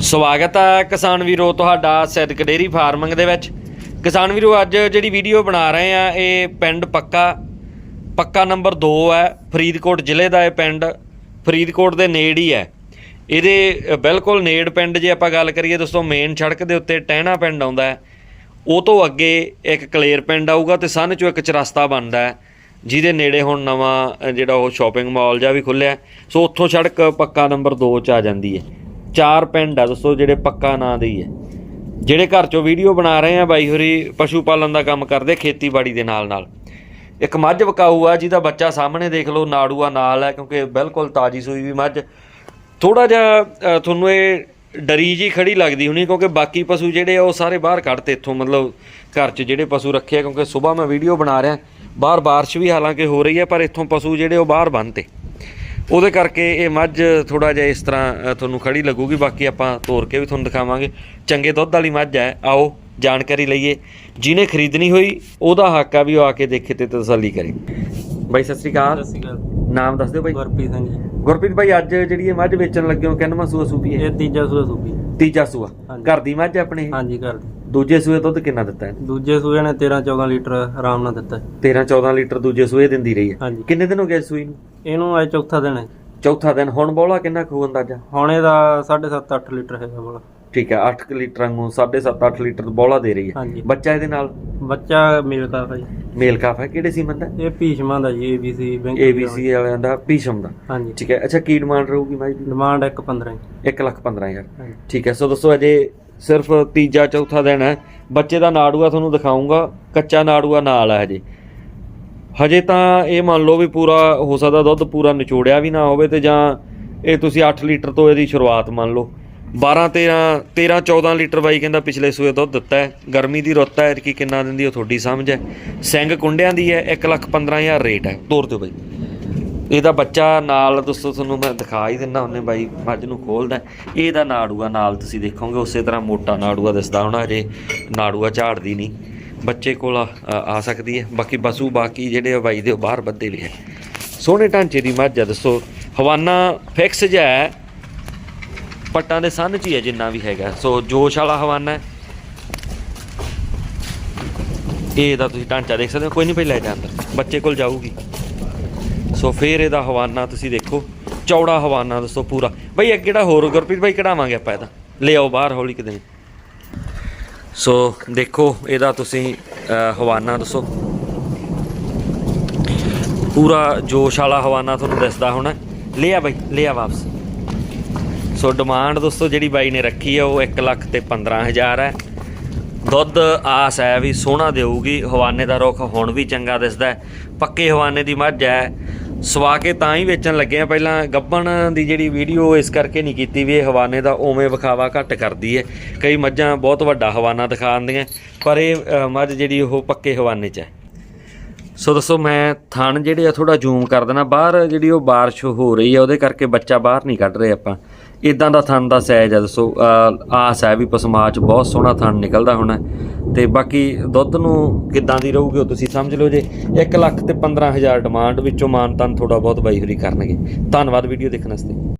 ਸਵਾਗਤ ਹੈ ਕਿਸਾਨ ਵੀਰੋ ਤੁਹਾਡਾ ਸਿੱਧਕ ਡੇਰੀ ਫਾਰਮਿੰਗ ਦੇ ਵਿੱਚ। ਕਿਸਾਨ ਵੀਰੋ, ਅੱਜ ਜਿਹੜੀ ਵੀਡੀਓ ਬਣਾ ਰਹੇ ਆ, ਇਹ ਪਿੰਡ ਪੱਕਾ। ਪੱਕਾ ਨੰਬਰ 2 ਹੈ, ਫਰੀਦਕੋਟ ਜ਼ਿਲ੍ਹੇ ਦਾ ਇਹ ਪਿੰਡ। ਫਰੀਦਕੋਟ ਦੇ ਨੇੜ ਹੀ ਹੈ। ਇਹਦੇ ਬਿਲਕੁਲ ਨੇੜ ਪਿੰਡ ਜੇ ਆਪਾਂ ਗੱਲ ਕਰੀਏ, ਦੋਸਤੋ ਮੇਨ ਸੜਕ ਦੇ ਉੱਤੇ ਟਹਿਣਾ ਪਿੰਡ ਆਉਂਦਾ ਹੈ। ਉਹ ਤੋਂ ਅੱਗੇ ਇੱਕ ਕਲੇਰ ਪਿੰਡ ਆਊਗਾ ਤੇ ਸੰਨ ਚੋਂ ਇੱਕ ਚਰਸਤਾ ਬਣਦਾ ਹੈ, ਜਿਹਦੇ ਨੇੜੇ ਹੁਣ ਨਵਾਂ ਜਿਹੜਾ ਉਹ ਸ਼ਾਪਿੰਗ ਮਾਲ ਜਾਂ ਵੀ ਖੁੱਲਿਆ ਸੋ ਉੱਥੋਂ ਸੜਕ ਪੱਕਾ ਨੰਬਰ 2 ਚ ਆ ਜਾਂਦੀ ਹੈ। ਚਾਰ ਪਿੰਡ ਆ ਦੋਸਤੋ ਜਿਹੜੇ ਪੱਕਾ ਨਾਂ ਦੇ ਹੀ ਹੈ ਜਿਹੜੇ ਘਰ ਚੋਂ ਵੀਡੀਓ ਬਣਾ ਰਹੇ ਆ ਬਾਈ ਹੋਰੀ, ਪਸ਼ੂ ਪਾਲਣ ਦਾ ਕੰਮ ਕਰਦੇ ਖੇਤੀਬਾੜੀ ਦੇ ਨਾਲ ਨਾਲ। ਇੱਕ ਮੱਝ ਵਕਾਊ ਆ, ਜਿਹਦਾ ਬੱਚਾ ਸਾਹਮਣੇ ਦੇਖ ਲਓ, ਨਾੜੂਆ ਨਾਲ ਹੈ ਕਿਉਂਕਿ ਬਿਲਕੁਲ ਤਾਜੀ ਸੂਈ ਵੀ ਮੱਝ। ਥੋੜਾ ਜਿਹਾ ਤੁਹਾਨੂੰ ਇਹ ਡਰੀ ਜੀ ਖੜੀ ਲੱਗਦੀ ਹੁਣੀ, ਕਿਉਂਕਿ ਬਾਕੀ ਪਸ਼ੂ ਜਿਹੜੇ ਆ, ਉਹ ਸਾਰੇ ਬਾਹਰ ਕੱਢਤੇ ਇੱਥੋਂ, ਮਤਲਬ ਘਰ 'ਚ ਜਿਹੜੇ ਪਸ਼ੂ ਰੱਖੇ ਆ, ਕਿਉਂਕਿ ਸਵੇਰ ਮੈਂ ਵੀਡੀਓ ਬਣਾ ਰਿਹਾ, ਬਾਹਰ ਬਾਰਿਸ਼ ਵੀ ਹਾਲਾਂਕਿ ਹੋ ਰਹੀ ਹੈ ਪਰ ਇੱਥੋਂ ਪਸ਼ੂ ਜਿਹੜੇ ਉਹ ਬਾਹਰ ਬੰਨਤੇ। ਉਹਦੇ ਕਰਕੇ ਇਹ ਮੱਝ ਥੋੜਾ ਜਿਹਾ ਇਸ ਤਰ੍ਹਾਂ ਤੁਹਾਨੂੰ ਖੜੀ ਲੱਗੂਗੀ। ਬਾਕੀ ਆਪਾਂ ਤੋਰ ਕੇ ਵੀ ਤੁਹਾਨੂੰ ਦਿਖਾਵਾਂਗੇ। ਚੰਗੇ ਦੁੱਧ ਵਾਲੀ ਮੱਝ ਹੈ। ਆਓ ਜਾਣਕਾਰੀ ਲਈਏ। ਜਿਹਨੇ ਖਰੀਦਣੀ ਹੋਈ ਉਹਦਾ ਹੱਕ ਆ ਵੀ ਉਹ ਆ ਕੇ ਦੇਖੇ ਤੇ ਤਸੱਲੀ ਕਰੇ। ਬਾਈ ਸਤਿ ਸ੍ਰੀ ਅਕਾਲ। ਸਤਿ ਸ਼੍ਰੀ ਅਕਾਲ। ਨਾਮ ਦੱਸ ਦਿਓ ਬਾਈ। ਗੁਰਪ੍ਰੀਤ ਸਿੰਘ ਜੀ। ਗੁਰਪ੍ਰੀਤ ਭਾਈ ਅੱਜ ਜਿਹੜੀ ਇਹ ਮੱਝ ਵੇਚਣ ਲੱਗੇ ਹੋ ਕਿੰਨਵਾਂ ਸੂਆ ਸੂਪੀ ਹੈ? ਇਹ ਤੀਜਾ ਸੂਆ ਸੂਪੀ ਤੀਜਾ ਸੂਆ। ਘਰ ਦੀ ਮੱਝ ਆਪਣੀ ਹਾਂਜੀ ਘਰ ਦੀ। ਦੂਜੇ ਸੂਏ ਦੁੱਧ ਕਿੰਨਾ ਦਿੱਤਾ ਹੈ ਦੂਜੇ ਸੂਏ ਨੇ 13 14 ਲੀਟਰ ਆਰਾਮ ਨਾਲ ਦਿੱਤਾ। 13 14 ਲੀਟਰ ਦੂਜੇ ਸੂਏ ਦਿੰਦੀ ਰਹੀ ਹੈ। ਕਿੰਨੇ ਦਿਨ ਹੋ ਗਏ ਸੂਈ ਨੂੰ? ਇਹਨੂੰ ਅੱਜ ਚੌਥਾ ਦਿਨ ਹੈ। ਚੌਥਾ ਦਿਨ। ਹੁਣ ਬੋਲਾ ਕਿੰਨਾ ਖੂ ਅੰਦਾਜ਼ਾ ਹੁਣ ਇਹਦਾ 7.5 8 ਲੀਟਰ ਹੈਗਾ ਬੋਲਾ। ਠੀਕ ਹੈ 8 ਲੀਟਰ ਵਾਂਗੂ 7.5 8 ਲੀਟਰ ਬੋਲਾ ਦੇ ਰਹੀ ਹੈ। ਬੱਚਾ ਇਹਦੇ ਨਾਲ? ਬੱਚਾ ਮੇਲ ਕਰਦਾ ਜੀ। ਮੇਲ ਕਾਫ ਹੈ। ਕਿਹੜੇ ਸੀਮਨ ਦਾ ਇਹ ਭੀਸ਼ਮਾਂ ਦਾ ਜੀ ABC ਬੈਂਕ ABC ਵਾਲਿਆਂ ਦਾ। ਭੀਸ਼ਮ ਦਾ। ਹਾਂਜੀ। ਠੀਕ ਹੈ। ਅੱਛਾ ਕੀ ਡਿਮਾਂਡ ਰਹੂਗੀ ਦੀ ਡਿਮਾਂਡ 1.15 ਜੀ 1 ਲੱਖ 15000 ਹਾਂਜੀ। ਠੀਕ ਹੈ। ਸੋ ਦੋਸਤੋ ਅਜੇ ਸਿਰਫ ਤੀਜਾ ਚੌਥਾ ਦਿਨ ਹੈ। ਬੱਚੇ ਦਾ ਨਾੜੂਆ ਤੁਹਾਨੂੰ ਦਿਖਾਉਂਗਾ ਕੱਚਾ ਨਾੜੂਆ ਨਾਲ ਹੈ ਹਜੇ। ਹਜੇ ਤਾਂ ਇਹ ਮੰਨ ਲਓ ਵੀ ਪੂਰਾ ਹੋ ਸਕਦਾ ਦੁੱਧ ਪੂਰਾ ਨਿਚੋੜਿਆ ਵੀ ਨਾ ਹੋਵੇ ਤੇ ਜਾਂ ਇਹ ਤੁਸੀਂ 8 ਲੀਟਰ ਤੋਂ ਇਹਦੀ ਸ਼ੁਰੂਆਤ ਮੰਨ ਲਓ। 12 13 13 14 ਲੀਟਰ ਬਾਈ ਕਹਿੰਦਾ ਪਿਛਲੇ ਸੂਏ ਦੁੱਧ ਦਿੱਤਾ ਹੈ। ਗਰਮੀ ਦੀ ਰੁੱਤ ਹੈ ਕਿ ਕਿੰਨਾ ਦਿੰਦੀ ਉਹ ਤੁਹਾਡੀ ਸਮਝ ਹੈ। ਸਿੰਘ ਕੁੰਡਿਆਂ ਦੀ ਹੈ 1 ਲੱਖ 15000 ਰੇਟ ਹੈ। ਤੋਰ ਦਿਓ ਬਾਈ। ਇਹਦਾ ਬੱਚਾ ਨਾਲ ਦੋਸਤੋ ਤੁਹਾਨੂੰ ਮੈਂ ਦਿਖਾ ਹੀ ਦਿੰਦਾ ਉਹਨੇ ਬਾਈ ਮੱਝ ਨੂੰ ਖੋਲਦਾ ਇਹਦਾ ਨਾੜੂਆ ਨਾਲ ਤੁਸੀਂ ਦੇਖੋਗੇ, ਉਸੇ ਤਰ੍ਹਾਂ ਮੋਟਾ ਨਾੜੂਆ ਦਿਸਦਾ ਹੋਣਾ ਅਜੇ ਨਾੜੂਆ ਝਾੜਦੀ ਨਹੀਂ। ਬੱਚੇ ਕੋਲ ਆ ਆ ਸਕਦੀ ਹੈ। ਬਾਕੀ ਬਸੂ ਬਾਕੀ ਜਿਹੜੇ ਆ ਬਾਈ ਦੇ, ਉਹ ਬਾਹਰ ਬੱਦੇ ਵੀ ਹੈ। ਸੋਹਣੇ ਢਾਂਚੇ ਦੀ ਮੱਝ ਆ, ਦੱਸੋ। ਹਵਾਨਾ ਫਿਕਸ ਜਿਹਾ ਹੈ। ਪੱਟਾਂ ਦੇ ਸੰਨ ਚ ਹੀ ਹੈ ਜਿੰਨਾ ਵੀ ਹੈਗਾ। ਸੋ ਜੋਸ਼ ਵਾਲਾ ਹਵਾਨਾ ਹੈ। ਇਹ ਦਾ ਤੁਸੀਂ ਢਾਂਚਾ ਦੇਖ ਸਕਦੇ ਹੋ। ਕੋਈ ਨਹੀਂ, ਪਹਿਲਾਂ ਇਹਦੇ ਅੰਦਰ। ਬੱਚੇ ਕੋਲ ਜਾਊਗੀ। ਸੋ ਫੇਰ ਇਹਦਾ ਹਵਾਨਾ ਤੁਸੀਂ ਦੇਖੋ। ਚੌੜਾ ਹਵਾਨਾ ਦੱਸੋ ਪੂਰਾ। ਬਈ ਇੱਕ ਕਿਹੜਾ ਹੋਰ ਗੁਰਪ੍ਰੀਤ ਬਾਈ ਕਢਾਵਾਂਗੇ ਆਪਾਂ ਇਹਦਾ। ਲੈ ਆਓ ਬਾਹਰ ਹੌਲੀ ਕਿਤੇ। ਸੋ ਦੇਖੋ, ਇਹਦਾ ਤੁਸੀਂ ਹਵਾਨਾ ਦੱਸੋ। ਪੂਰਾ ਜੋਸ਼ ਵਾਲਾ ਹਵਾਨਾ ਤੁਹਾਨੂੰ ਦਿਸਦਾ ਹੋਣਾ। ਲਿਆ ਬਾਈ, ਲਿਆ ਵਾਪਸ। ਸੋ ਡਿਮਾਂਡ ਦੋਸਤੋ, ਜਿਹੜੀ ਬਾਈ ਨੇ ਰੱਖੀ ਹੈ ਉਹ 1 ਲੱਖ ਤੇ 15000 ਹੈ। ਦੁੱਧ ਆਸ ਹੈ ਵੀ ਸੋਹਣਾ ਦੇਊਗੀ। ਹਵਾਨੇ ਦਾ ਰੁੱਖ ਹੁਣ ਵੀ ਚੰਗਾ ਦਿਸਦਾ ਪੱਕੇ ਹਵਾਨੇ ਦੀ ਮੱਝ ਹੈ। ਸਵਾ ਕੇ ਤਾਂ ਹੀ ਵੇਚਣ ਲੱਗੇ ਆ। ਪਹਿਲਾਂ ਗੱਬਣ ਦੀ ਜਿਹੜੀ ਵੀਡੀਓ ਇਸ ਕਰਕੇ ਨਹੀਂ ਕੀਤੀ ਵੀ ਇਹ ਹਵਾਨੇ ਦਾ ਉਵੇਂ ਵਿਖਾਵਾ ਘੱਟ ਕਰਦੀ ਹੈ ਕਈ ਮੱਝਾਂ ਬਹੁਤ ਵੱਡਾ ਹਵਾਨਾ ਦਿਖਾਉਂਦੀਆਂ, ਪਰ ਇਹ ਮੱਝ ਜਿਹੜੀ ਉਹ ਪੱਕੇ ਹਵਾਨੇ 'ਚ ਹੈ। ਸੋ ਦੱਸੋ, ਮੈਂ ਥਣ ਜਿਹੜੇ ਆ ਥੋੜਾ ਜ਼ੂਮ ਕਰ ਦੇਣਾ। ਬਾਹਰ ਜਿਹੜੀ ਉਹ ਬਾਰਿਸ਼ ਹੋ ਰਹੀ ਹੈ ਉਹਦੇ ਕਰਕੇ ਬੱਚਾ ਬਾਹਰ ਨਹੀਂ ਕੱਢ ਰਹੇ ਆਪਾਂ। ਇਦਾਂ ਦਾ ਥਣ ਦਾ ਸਾਈਜ਼ ਆ, ਦੱਸੋ। ਆਸ ਹੈ ਵੀ ਪਸਮਾ ਚ ਬਹੁਤ ਸੋਹਣਾ ਥਣ ਨਿਕਲਦਾ ਹੋਣਾ। ਤੇ ਬਾਕੀ ਦੁੱਧ ਨੂੰ ਕਿੱਦਾਂ ਦੀ ਰਹੂਗੀ ਉਹ ਤੁਸੀਂ ਸਮਝ ਲਓ ਜੇ। 1 ਲੱਖ ਤੇ 15000 ਡਿਮਾਂਡ ਵਿੱਚੋਂ ਮਾਨਤਨ ਥੋੜਾ ਬਹੁਤ ਬਾਈ ਹੋਰੀ ਕਰਨਗੇ। ਧੰਨਵਾਦ ਵੀਡੀਓ ਦੇਖਣ ਵਾਸਤੇ।